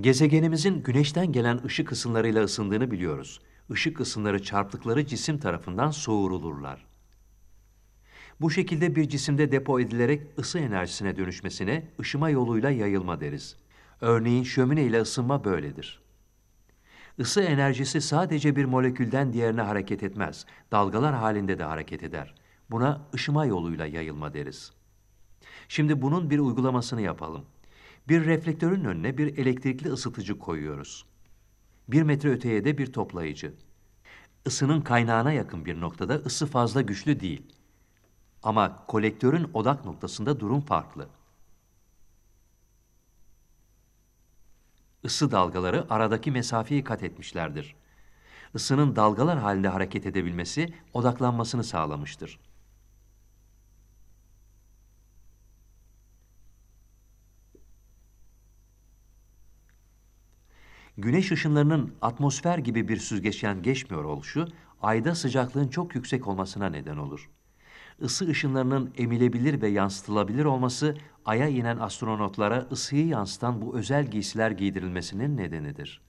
Gezegenimizin güneşten gelen ışık ısınlarıyla ısındığını biliyoruz. Işık ısınları çarptıkları cisim tarafından soğurulurlar. Bu şekilde bir cisimde depo edilerek ısı enerjisine dönüşmesine ışıma yoluyla yayılma deriz. Örneğin şömine ile ısınma böyledir. Isı enerjisi sadece bir molekülden diğerine hareket etmez, dalgalar halinde de hareket eder. Buna ışıma yoluyla yayılma deriz. Şimdi bunun bir uygulamasını yapalım. Bir reflektörün önüne bir elektrikli ısıtıcı koyuyoruz. Bir metre öteye de bir toplayıcı. Isının kaynağına yakın bir noktada ısı fazla güçlü değil. Ama kolektörün odak noktasında durum farklı. Isı dalgaları aradaki mesafeyi kat etmişlerdir. Isının dalgalar halinde hareket edebilmesi odaklanmasını sağlamıştır. Güneş ışınlarının atmosfer gibi bir süzgeçten geçmiyor oluşu, ayda sıcaklığın çok yüksek olmasına neden olur. Isı ışınlarının emilebilir ve yansıtılabilir olması, aya inen astronotlara ısıyı yansıtan bu özel giysiler giydirilmesinin nedenidir.